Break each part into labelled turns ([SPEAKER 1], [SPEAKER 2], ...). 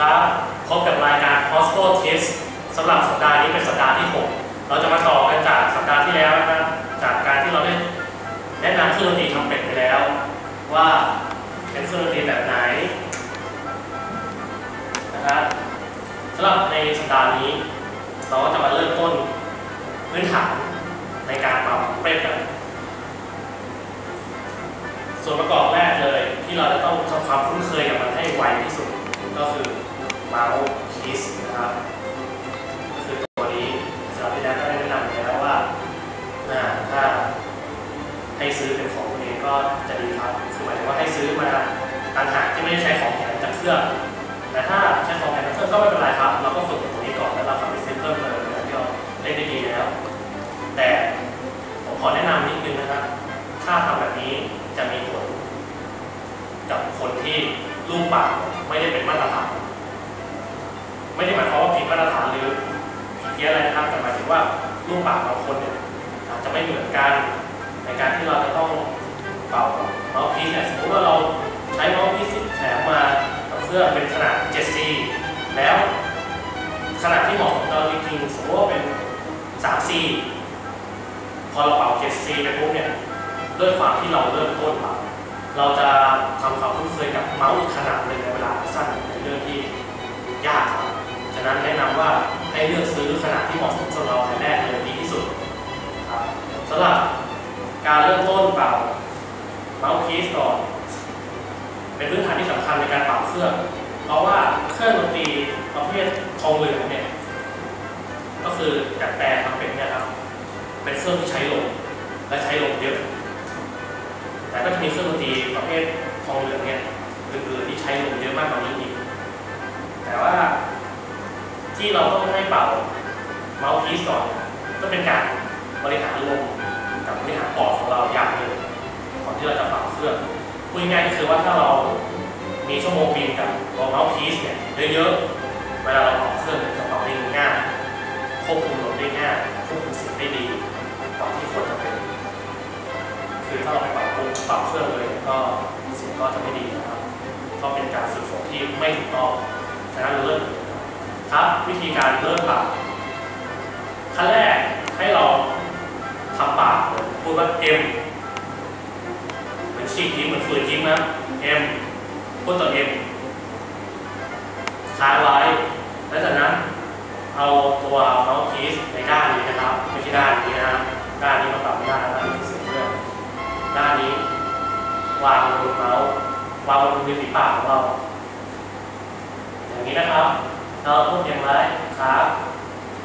[SPEAKER 1] ครับพบกับรายการ Possible Test สำหรับสัปดาห์นี้เป็นสัปดาห์ที่ 6 เราจะมาต่อกันจากสัปดาห์ที่แล้วนะครับจากการที่เราได้แนะนำเครื่องดนตรีทำเป็ดไปแล้ว ว่าเป็นเครื่องดนตรีแบบไหนนะครับสำหรับในสัปดาห์นี้ เราก็จะมาเริ่มต้นพื้นฐานในการปรับเป็ดกันส่วนประกอบแรกเลยที่เราจะต้องทำความคุ้นเคยกับมันให้ไวที่สุดก็คือ เมาส์คีสนะครับก็คือตัวนี้สำหรับที่แล้วก็ได้แนะนำไปแล้วว่าถ้าให้ซื้อเป็นของตัวเองก็จะดีครับคือหมายถึงว่าให้ซื้อมาต่างหากที่ไม่ได้ใช้ของแถมจากเครื่องแต่ถ้าใช้ของแถมจากเครื่องก็ไม่เป็นไรครับ เราก็ฝึกตัวนี้ก่อนแล้วเราค่อยไปซื้อเพิ่มเติมอย่างที่เราเล่นได้ดีแล้ว แต่ผมขอแนะนำนิดนึงนะครับ ถ้าทำแบบนี้จะมีผลกับคนที่รูปปากไม่ได้เป็นมาตรฐาน ไม่ได้หมายความว่าผิดมาตรฐานหรือผิดเพี้ยนอะไรนะครับ แต่หมายถึงว่ารูปปากบางคนเนี่ยอาจจะไม่เหมือนกันในการที่เราจะต้องเป่าเมาส์พีซเนี่ยสมมติว่าเราใช้เมาส์พีซแถมมากับเครื่องเป็นขนาด 7C แล้วขนาดที่เหมาะกับเราจริงๆสมมติว่าเป็น 3C พอเราเป่า 7C ไปปุ๊บเนี่ยด้วยความที่เราเริ่มต้นเป่าเราจะทำความคุ้นเคยกับเมาส์ขนาดหนึ่งในเวลา ให้เลือกซื้อขนาดที่เหมาะสมสำหรับเราแต่แรกเลยดีที่สุดครับสำหรับการเริ่มต้นเป่าเมาส์พีซก่อนเป็นพื้นฐานที่สำคัญในการเป่าเครื่อง เพราะว่าเครื่องดนตรีประเภททองเหลืองเนี่ยก็คือดัดแปลงทำเป็นเนี่ยครับเป็นเครื่องที่ใช้ลมและใช้ลมเยอะแต่ก็จะมีเครื่องดนตรีประเภททองเหลืองเนี่ยอื่นๆที่ใช้ลมเยอะมากกว่านี้อีกแต่ว่า ที่เราต้องให้เป่าเมาส์พีซก่อนก็เป็นการบริหารลมกับบริหารปอดของเราอย่างหนึ่งก่อนที่เราจะเป่าเครื่องพูดง่ายก็คือว่าถ้าเรามีชั่วโมงบินกับตัวเมาส์พีซเนี่ยเยอะๆเวลาเราเป่าเครื่องเนี่ยจะเป่าได้ง่ายควบคุมลมได้ง่ายควบคุมเสียงได้ดีกว่าที่ควรจะเป็นคือถ้าเราไปปรับปรุงปรับเครื่องเลยก็เสียงก็จะไม่ดีนะครับก็เป็นการฝึกฝนที่ไม่ถูกต้องฉะนั้นเราเริ่ม ครับวิธีการเริ่มปรับขั้นแรกให้เราทำปากเหมือนพูดว่า M เหมือนฉีกยิ้มเหมือนฝืนยิ้มนะ M พูดต่อ M ค้างไว้แล้วจากนั้นเอาตัวเมาส์คีสในด้านนี้นะครับไม่ใช่ด้านนี้นะครับด้านนี้มาปรับไม่ได้านนี่คือเสียงเรื่องด้านนี้ วางบนเมาส์วางบนริมฝีปากของเราอย่างนี้นะครับ เราพูดอย่างไรครับ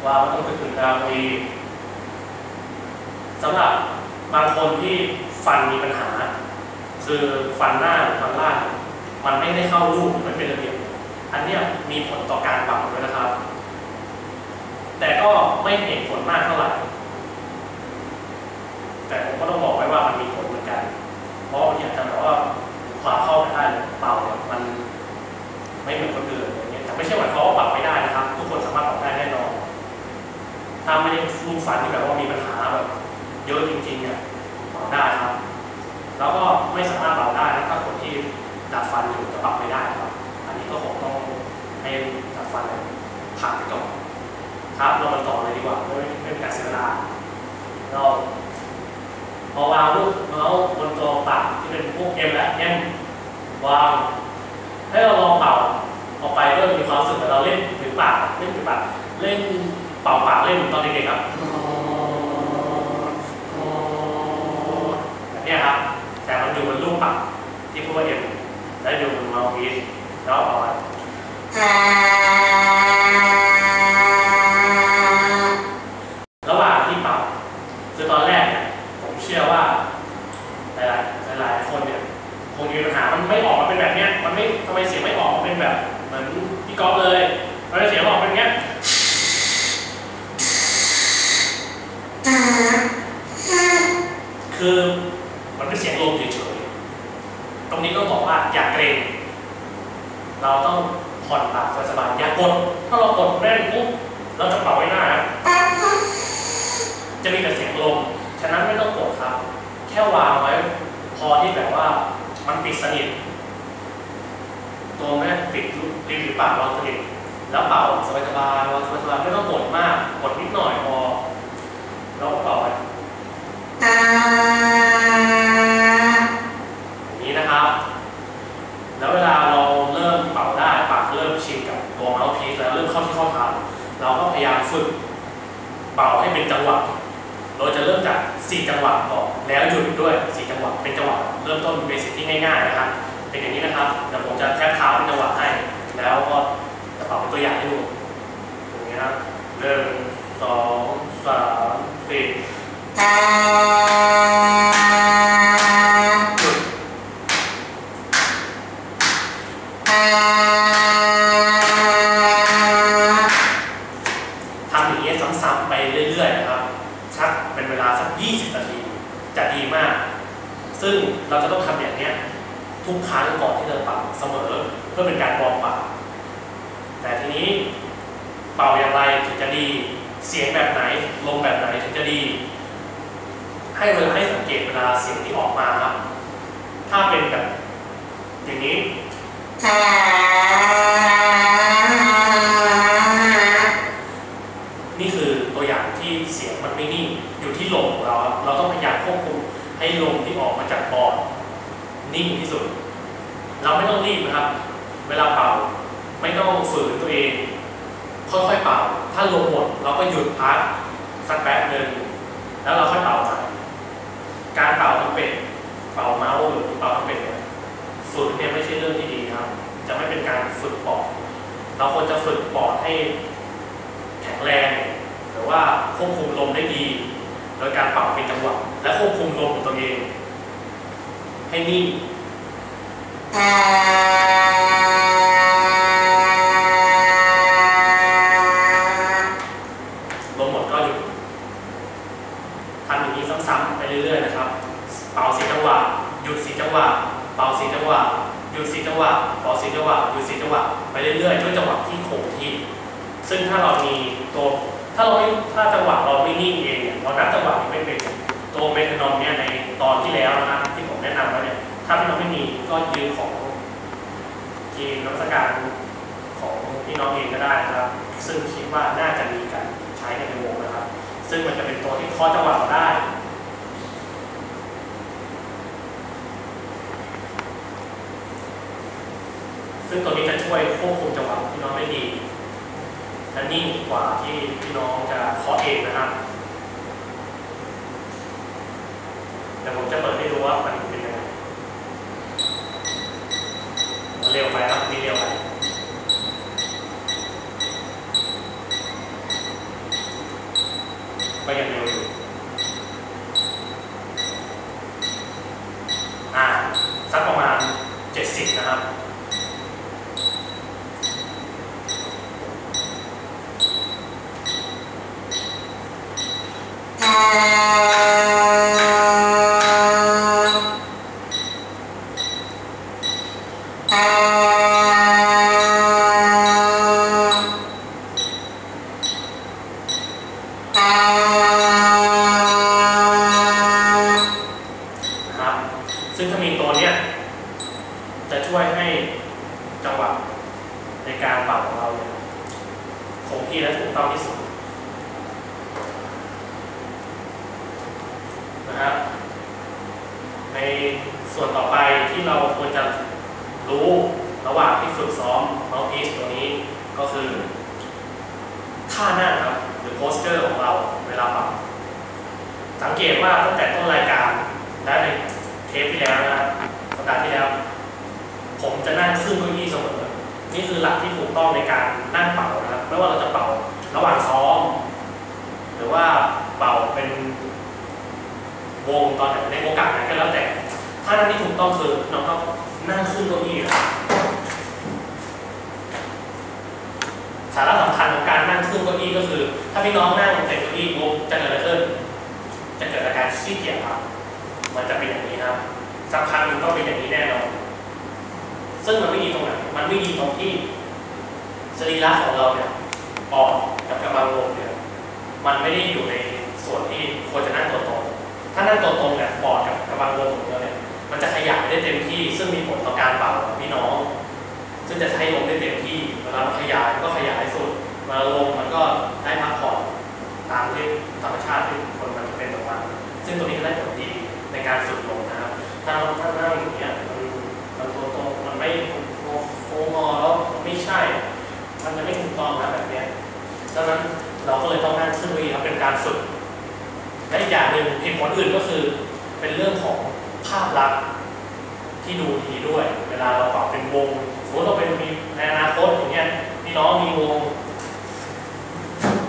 [SPEAKER 1] ว่าเราต้องไปถึงราวพีสำหรับบางคนที่ฟันมีปัญหา คือฟันหน้าหรือฟันล่างมันไม่ได้เข้ารูปไม่เป็นระเบียบอันเนี้ยมีผลต่อการปรับด้วยนะครับ แต่ก็ไม่เห็นผลมากเท่าไหร่ ไม่ใช่หมายความว่าเป่าไม่ได้นะครับ ทุกคนสามารถเป่าได้แน่นอน ถ้าไม่ได้รูปฟันที่แบบว่ามีปัญหาแบบเยอะจริงๆเนี่ยเป่าได้ครับ แล้วก็ไม่สามารถเป่าได้นะถ้าคนที่ดัดฟันอยู่จะเป่าไม่ได้ครับ อันนี้ก็คงต้องให้ดัดฟันผ่านไปก่อนครับเรามาต่อเลยดีกว่าไม่ไม่เป็นการเสียเวลาเราพอวางลูกเมาส์บนตัวปากที่เป็นพวก M และ M วางให้เราลองเป่า ออกไปก็มีความรู้สึกเหมือนเราเล่นถึงปากเล่นถึงปากเล่นเป่าปากเล่นเหมือนตอนเด็กๆครับแบบเนี้ยครับแต่มันอยู่บนรูปปากที่พูดว่า M และอยู่บนเมาส์พีชแล้วออกระหว่างที่เป่าคือตอนแรกเนี่ยผมเชื่อว่า หลายๆหลายๆคนเนี่ยคงมีปัญหา มันไม่ออกมาเป็นแบบเนี้ย มันไม่ทำไมเสียงไม่ออกมาเป็นแบบ เหมือนพี่ก๊อฟเลยมันจะเสียงออกเป็นเงี้ย คือมันเป็นเสียงลมเฉยๆ ตรงนี้ต้องบอกว่าอย่าเกรง เราต้องผ่อนปากสบายๆอย่ากด ถ้าเรากดแน่นปุ๊บเราจะเป่าไว้หน้า จะมีแต่เสียงลม ฉะนั้นไม่ต้องกดครับ แค่วางไว้ พอที่แบบว่ามันปิดสนิท ตัวแม่ปิดริมฝีปากเราสนิทแล้วเป่าสบายๆวางสบายๆไม่ต้องกดมาก กดนิดหน่อยพอแล้วเป่าไปอย่างนี้นะครับ แล้วเวลาเราเริ่มเป่าได้ปากเริ่มชินกับตัวเมาส์พีซแล้วเริ่มเข้าที่เข้าทางเราก็พยายามฝึกเป่าให้เป็นจังหวะ เราจะเริ่มจาก4จังหวะก่อนแล้วหยุดด้วย4จังหวะเป็นจังหวะเริ่มต้นเบสิกที่ง่ายๆนะครับ เป็นอย่างนี้นะครับเดี๋ยวผมจะแทบเท้าเป็นจังหวะให้ แล้วก็จะเป่าเป็นตัวอย่างให้ดูอย่างนี้นะครับหนึ่งสองสามสี่ทำอย่างนี้ยซ้ำๆไปเรื่อยๆนะครับสักเป็นเวลาสัก 20 จะดีมาก ซึ่งเราจะต้องทำอย่างเนี้ยทุกครั้งก่อนที่จะเป่าเสมอเพื่อเป็นการวอร์มปากแต่ทีนี้เป่าอย่างไรถึงจะดีเสียงแบบไหนลมแบบไหนถึงจะดี ให้เวลาให้สังเกตเวลาเสียงที่ออกมาครับ ถ้าเป็นแบบอย่างนี้คือตัวอย่างที่เสียงมันไม่นิ่งอยู่ที่ลมของเราครับเราต้องพยายามควบคุม ให้ลมที่ออกมาจากปอดนิ่งที่สุด เราไม่ต้องรีบนะครับ เวลาเป่าไม่ต้องฝืนตัวเอง ค่อยๆเป่า ถ้าลมหมดเราก็หยุดพักสักแป๊บหนึ่งแล้วเราค่อยเป่าใหม่การเป่าทั้งเป็ดเป่าเมาส์หรือเป่าทั้งเป็ดเนี่ยฝืนเนี่ยไม่ใช่เรื่องที่ดีครับ จะไม่เป็นการฝึกปอด เราควรจะฝึกปอดให้แข็งแรง หรือว่าควบคุมลมได้ดี ดยการเป่าเป็นจังหวะและควบคุมลมของตัวเอง ให้นิ่งลมหมดก็หยุดทำอย่างนี้ซ้ำๆไปเรื่อยๆนะครับ เป่าสีจังหวะหยุดสีจังหวะเป่าสีจังหวะหยุดสีจังหวะเป่าสีจังหวะหยุดสีจังหวะไปเรื่อยๆด้วยจังหวะที่คงที่ ซึ่งถ้าเรามีตัวถ้าเราไม่ถ้าจังหวะเราไม่นิ่งเองเนี่ยเรานับจังหวะไม่เป็นตัวเมทานอมเนี่ยในตอนที่แล้วนะครับที่ผมแนะนำไว้เนี่ยถ้าพี่น้องไม่มีก็ยืมของทีมนักวิชาการของพี่น้องเองก็ได้นะครับ ซึ่งคิดว่าน่าจะมีการใช้กันในวงนะครับ ซึ่งมันจะเป็นตัวที่เคาะจังหวะเราได้ ซึ่งตัวนี้จะช่วยควบคุมจังหวะพี่น้องได้ดี และ นิ่งกว่าที่พี่น้องจะเคาะเองนะครับ ส่วนต่อไปที่เราควรจะรู้ระหว่างที่ฝึกซ้อมเมาส์พีซตัวนี้ก็คือท่านั่งครับหรือโพสเ r อร์ของเราเวลาเป่าสังเกตว่าตั้งแต่ต้นรายการและในเทปที่แล้วนะครับสัปดาห์ที่แล้วผมจะนั่งขึ้นเก้าอี้เสมอนี่คือหลักที่ถูกต้องในการนั่งเป่านะครับไม่ว่าเราจะเป่าระหว่างซ้อม หรือว่าเป่าเป็น วงตอนไหนในโอกาสไหนก็แล้วแต่ ถ้านั่งที่ถูกต้องคือน้องต้องนั่งขึ้นเก้าอี้ครับสาระสำคัญของการนั่งขึ้นเก้าอี้ก็คือ ถ้าพี่น้องนั่งเต็มเก้าอี้ปุ๊บจะเกิดอะไรขึ้น จะเกิดอาการขี้เกียจครับ มันจะเป็นอย่างนี้ครับสักพักหนึ่งต้องเป็นอย่างนี้แน่นอนซึ่งมันไม่ดีตรงไหนมันไม่ดีตรงที่สรีระของเราเนี่ยปอดกับกระบังลมเนี่ยมันไม่ได้อยู่ในส่วนที่ควรจะนั่งตัวตรง ถ้านั่งตัวตรงเนี่ยปอดกับกระบังลมของเราเนี่ยมันจะขยายได้เต็มที่ ซึ่งมีผลต่อการเป่าของพี่น้อง ซึ่งจะให้ลมได้เต็มที่เวลามันขยายก็ขยายสุดเวลาลงมันก็ได้พักผ่อนตามที่ธรรมชาติที่คนมันจะเป็นออกมาซึ่งตัวนี้ก็ได้ผลดีในการฝึกลมนะครับ ถ้าถ้านั่งอย่างเงี้ยมันมันตัวตรงมันไม่โค้งงอแล้วไม่ใช่ มันจะไม่ถูกต้องนะแบบเนี้ยดังนั้นเราก็เลยต้องนั่งขึ้นเวทีครับเป็นการฝึก และอีกอย่างหนึ่งเหตุผลอื่นก็คือ เป็นเรื่องของภาพลักษณ์ที่ดูดีด้วย เวลาเราเป่าเป็นวงสมมติเราเป็นมีในอนาคตอย่างเงี้ยพี่น้องมีวง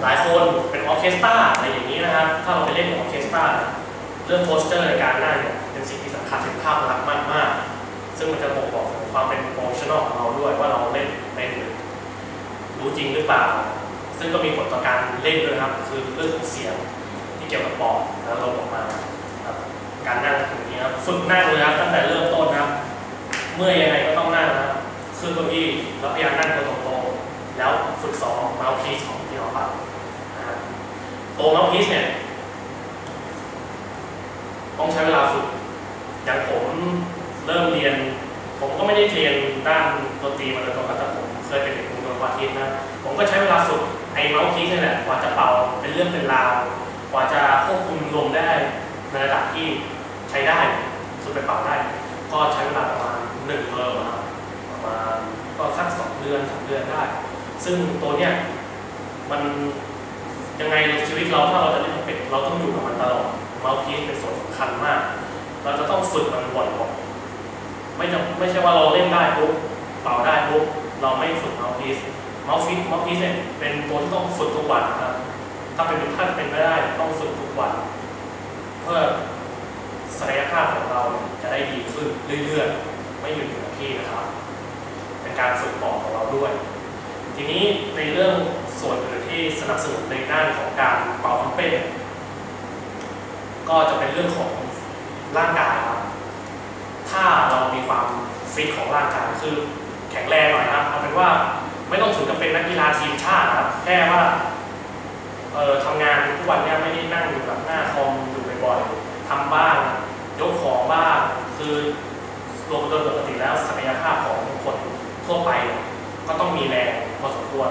[SPEAKER 1] หลายคนเป็นออเคสตราอะไรอย่างนี้นะครับ ถ้าเราไปเล่นออเคสตราเรื่องโพสเจอร์ในการนั่งเนี่ยเป็นสิ่งที่สำคัญเป็นภาพลักษณ์มากๆซึ่งมันจะบ่งบอกถึงความเป็นโปรเฟชชั่นอลของเราด้วยว่าเราเล่นเป็นหรือรู้จริงหรือเปล่า ซึ่งก็มีผลต่อการเล่นด้วยครับ คือเรื่องของเสียง กี่ยวกับปอดแล้วลมออกมาครับการนั่งอย่างนี้ครับฝึกนั่งเลยครับตั้งแต่เริ่มต้นนะครับ เมื่อยังไงก็ต้องนั่งนะครับขึ้นเก้าอี้แล้วพยายามนั่งตัวตรงๆแล้วฝึกซ้อมเมาส์พีซของที่เราปรับนะครับตัวเมาส์พีซเนี่ยต้องใช้เวลาฝึกอย่างผมเริ่มเรียน ผมก็ไม่ได้เรียนด้านดนตรีมาโดยตรงแต่ผมเคยเป็นเด็กวงดนตรีวาทิตนะผมก็ใช้เวลาฝึกไอ้เมาส์พีซนี่แหละกว่าจะเป่าเป็นเรื่องเป็นราว กว่าจะควบคุมลมได้ในระดับที่ใช้ได้สุดไปเป่าได้ ก็ใช้เวลาประมาณหนึ่งเทอมครับประมาณก็สักสองเดือนสามเดือนได้ ซึ่งตัวเนี้ยมันยังไงชีวิตเราถ้าเราจะเล่นเป็ดเราต้องอยู่กับมันตลอดเมาส์พีซเป็นส่วนสำคัญมาก เราจะต้องฝึกมันบ่อยๆไม่จำไม่ใช่ว่าเราเล่นได้ปุ๊บเป่าได้ปุ๊บเราไม่ฝึกเมาส์พีซเมาส์พีซเมาส์พีซเนี่ยเป็นตัวที่ต้องฝึกทุกวันนะครับ ถ้าเป็นท่านเป็นไม่ได้ต้องฝึกทุกวัน เพื่อศักยภาพของเราจะได้ดีขึ้นเรื่อยๆ ไม่หยุดอยู่กับที่นะครับ เป็นการฝึกปอดของเราด้วย ทีนี้ในเรื่องส่วนอื่นที่สนับสนุนในด้านของการเป่าทำเป็น ก็จะเป็นเรื่องของร่างกายครับ ถ้าเรามีความฟิตของร่างกายคือแข็งแรงหน่อยครับเอาเป็นว่าไม่ต้องถึงกับเป็นนักกีฬาทีมชาตินะครับแค่ว่า เอ่อทำงานทุกวันเนี้ไม่ได้นั่งอยู่กับหน้าคอมอยู่บ่อยๆทำบ้างยกของบ้างคือโดยโดยปกติแล้วศักยภาพของคนทั่วไป ก็ต้องมีแรงพอสมควร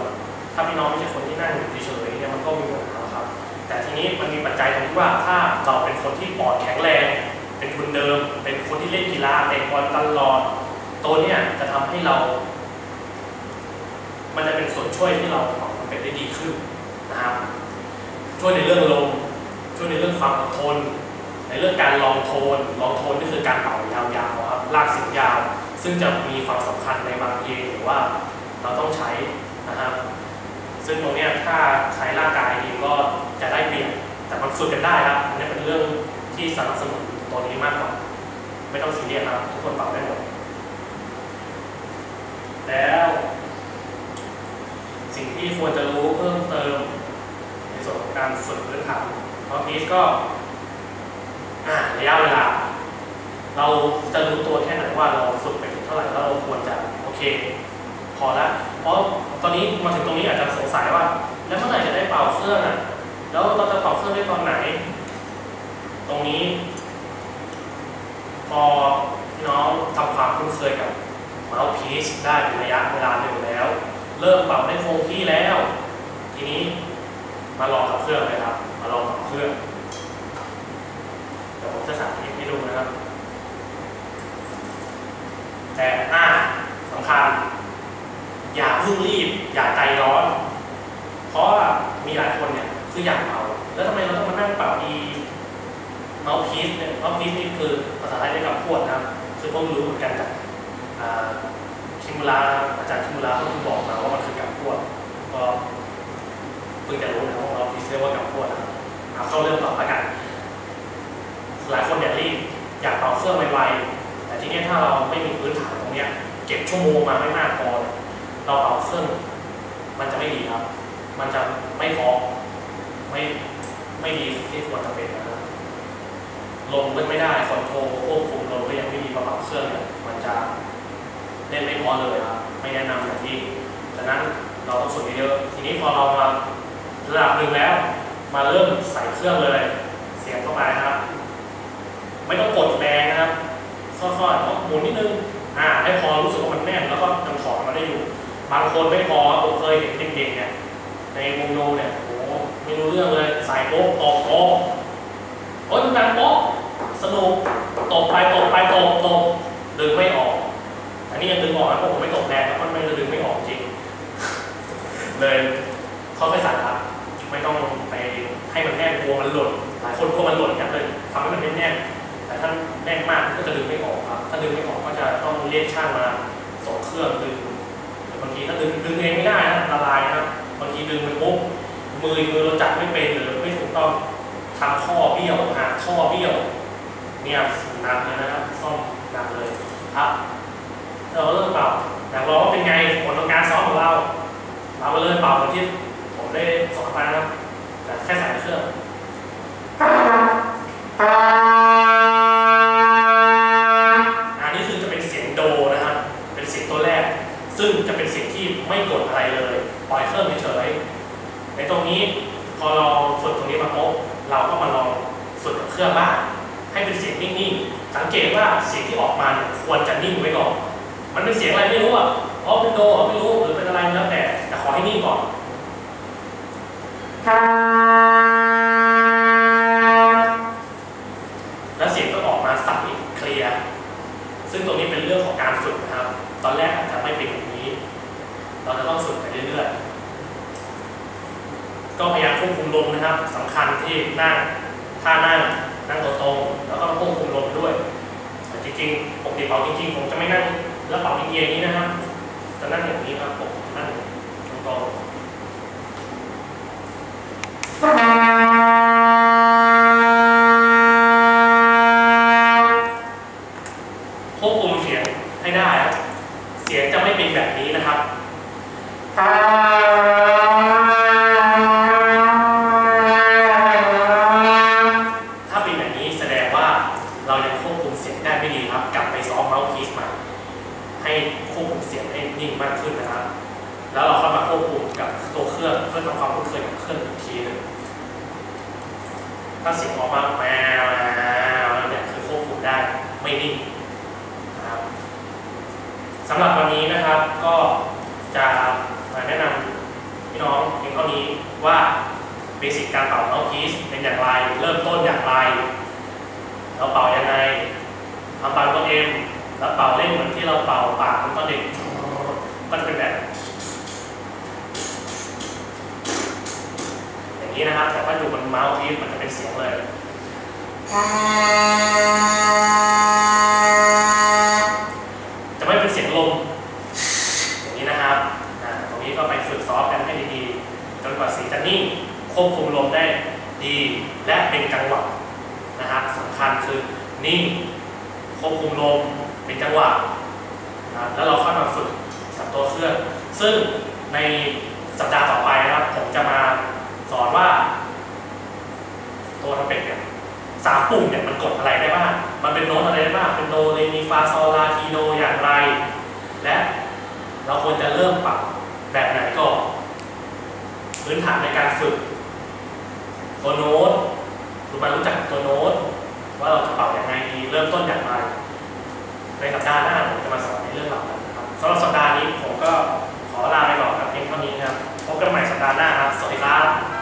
[SPEAKER 1] ถ้าพี่น้องไม่ใช่คนที่นั่งอยู่เฉยๆเนี่ยมันก็มีปัญหาครับ แต่ทีนี้มันมีปัจจัยตรงที่ว่าถ้าเราเป็นคนที่ปอดแข็งแรง เป็นทุนเดิม เป็นคนที่เล่นกีฬาเตะบอลตลอดตัวเนี้ยจะทำให้เรา มันจะเป็นส่วนช่วยที่เราปรับมันเป็นได้ดีขึ้นนะครับ ช่วยในเรื่องลมช่วยในเรื่องความอดทน ในเรื่องการลองโทน ลองโทนนี่คือการเป่ายาวๆครับลากเสียงยาว ซึ่งจะมีความสำคัญในบางเพลงหรือว่าเราต้องใช้นะครับซึ่งตรงนี้ถ้าใช้ร่างกายดีก็จะได้เปรียบแต่มันฝึกกันได้ครับอันนี้เป็นเรื่องที่สนับสนุนตัวนี้มากกว่า ไม่ต้องซีเรียสครับทุกคนเป่าได้หมดแล้ว สิ่งที่ควรจะรู้เพิ่มเติม ส่วนของการฝึกพื้นฐานเพราะพีซก็ระยะเวลา เราจะรู้ตัวแค่ไหนว่าเราฝึกไปถึงเท่าไหร่แล้วเราควรจะโอเค พอละเพราะตอนนี้มาถึงตรงนี้อาจจะสงสัยว่า แล้วเมื่อไหร่จะได้เป่าเครื่องอะ แล้วเราจะเป่าเครื่องได้ตอนไหน ตรงนี้ พอพี่น้องทำความคุ้นเคยกับเมาส์พีซได้เป็นระยะเวลาหนึ่งแล้ว เริ่มเป่าได้คงที่แล้ว ทีนี้ มาลองกับเครื่องเลยครับ มาลองกับเครื่องเดี๋ยวผมจะสาธิตให้ดูนะครับ แต่อ่าสำคัญ อย่าเพิ่งรีบ อย่าใจร้อน เพราะมีหลายคนเนี่ยคืออยากเป่าแล้วทำไมเราต้องมานั่งเป่าดีเมาส์พีซเนี่ยเมาส์พีซนี่คือภาษาไทยเรียกกับพวดนะครับคือผมรู้เหมือนกันจากคิมุระอาจารย์คิมุระเขาเพิ่งบอกมาว่ามันคือกับพวดก็ เพิ่งจะรู้นะว่าเราพีซเรียกว่ากับพวดนะครับเอาเข้าเรื่องต่อละกัน หลายคนอยากรีบอยากเป่าเครื่องไวๆแต่ทีนี้ถ้าเราไม่มีพื้นฐานตรงเนี้ยเก็บชั่วโมงมาไม่มากพอเราเป่าเครื่องมันจะไม่ดีครับ มันจะไม่พอไม่ไม่ดีที่ควรจะเป็นนะครับลมเล่นไม่ได้คอนโทรลควบคุมลมก็ยังไม่ดีประเป่าเครื่องเนี่ยมันจะเล่นไม่พอเลยครับไม่แนะนำอย่างที่ดังนั้นเราต้องฝึกเยอะทีนี้พอเรามา ระดับหนึ่งแล้ว มาเริ่มใส่เครื่องเลย เสียบเข้าไปครับ ไม่ต้องกดแรงนะครับค่อนๆหมุนนิดนึงอ่าให้พอรู้สึกว่ามันแน่นแล้วก็ยังถอดมาได้อยู่ บางคนไม่พอผมเคยเห็นเด็กๆเนี่ยในวงโยเนี่ยโอ้โหไม่รู้เรื่องเลยสายโป๊ะตอกโป๊ะโอ้ยมันดังโป๊ะสนุกตบไปตบไปตบตบดึงไม่ออก อันนี้ยังดึงออกนะเพราะผมไม่ตบแรงแล้วมันไม่ดึงไม่ออกจริง เลยเขาไปสั่งครับ ไม่ต้องไปให้มันแน่นกลัวมันหล่นหลายคนกลัวมันหล่นครับเลยทำให้มันแน่น แต่ถ้าแน่นมากก็จะดึงไม่ออกครับ ถ้าดึงไม่ออกก็จะต้องเรียกช่างมาส่งเครื่องดึงบางทีถ้าดึงดึงเองไม่ได้นะละลายนะบางทีดึงไปปุ๊บมือมือเราจับไม่เป็นหรือไม่ถูกต้องทำข้อเบี้ยวหักข้อเบี้ยวเนี่ยหนักเลยนะครับซ่อมหนักเลยครับเราเริ่มเป่าอยากลองว่าเป็นไงผลของการซ้อมของเรา เราไปเลยเป่าเหมือนที่ ได้สอนไปนะครับแต่แค่ใส่เครื่องอันนี้คือจะเป็นเสียงโดนะครับเป็นเสียงตัวแรกซึ่งจะเป็นเสียงที่ไม่กดอะไรเลยปล่อยเครื่องเฉยในตรงนี้พอเราฝึกตรงนี้มาปุ๊บเราก็มาลองฝึกกับเครื่องบ้างให้เป็นเสียงนิ่งๆ สังเกตว่าเสียงที่ออกมาควรจะนิ่งไว้ก่อน มันเป็นเสียงอะไรไม่รู้อะอ๋อเป็นโดอ๋อไม่รู้หรือเป็นอะไรแล้วแต่แต่ขอให้นิ่งก่อน แล้วเสียงก็ออกมาใสเคลียร์ ซึ่งตรงนี้เป็นเรื่องของการฝึกนะครับ ตอนแรกอาจจะไม่เป็นอย่างนี้ เราจะต้องฝึกไปเรื่อยๆ ก็พยายามควบคุมลมนะครับสำคัญที่นั่งท่านั่งนั่งตัวตรงแล้วก็ควบคุมลมด้วยแต่จริงๆปกติเป่าจริงๆผมจะไม่นั่งแล้วเป่าเอียงๆอย่างนี้นะครับจะนั่งอย่างนี้ครับผม สำหรับวันนี้นะครับก็จะมาแนะนำพี่น้องเพียงเท่านี้ว่าเบสิกการเป่าเมาส์พีซเป็นอย่างไร เริ่มต้นอย่างไรเราเป่ายังไงทำปากตัวเอ็มแล้วเป่าเล่นเหมือนที่เราเป่าปากตอนเด็กก็จะเป็นแบบ อย่างนี้นะครับแต่ถ้าอยู่บนเมาส์พีซมันจะเป็นเสียงเลย จะไม่เป็นเสียงลม อย่างนี้นะครับอ่าตรงนี้ก็ไปฝึกซ้อมกันให้ดีๆ จนกว่าเสีจะนิ่งควบคุมลมได้ดีและเป็นจังหวะนะครับสำคัญคือนิ่งควบคุมลมเป็นจังหวะนะครับแล้วเราค่อยมาฝึกกับตัวเครื่อง ซึ่งในสัปดาห์ต่อไปนะครับผมจะมาสอนว่า ตัวทำเป็ดเนี่ยสามปุ่มเนี่ยมันกดอะไรได้บ้าง มันเป็นโน้ตอะไรได้บ้าง เป็นโดเรมีฟาโซลาทีโดอย่างไร และเราควรจะเริ่มปรับแบบไหนก่อน พื้นฐานในการฝึก ตัวโน้ตรู้ไหรู้จักตัวโน้ต ว่าเราจะเป่าอย่างไรดีเริ่มต้นอย่างไรในสัปดาห์หน้าผมจะมาสอนในเรื่องเหล่านั้นนะครับสำหรับสัปดาห์นี้ผมก็ขอลาไปก่อนครับเพียงเท่านี้ครับพบกันใหม่สัปดาห์หน้าครับ สวัสดีครับ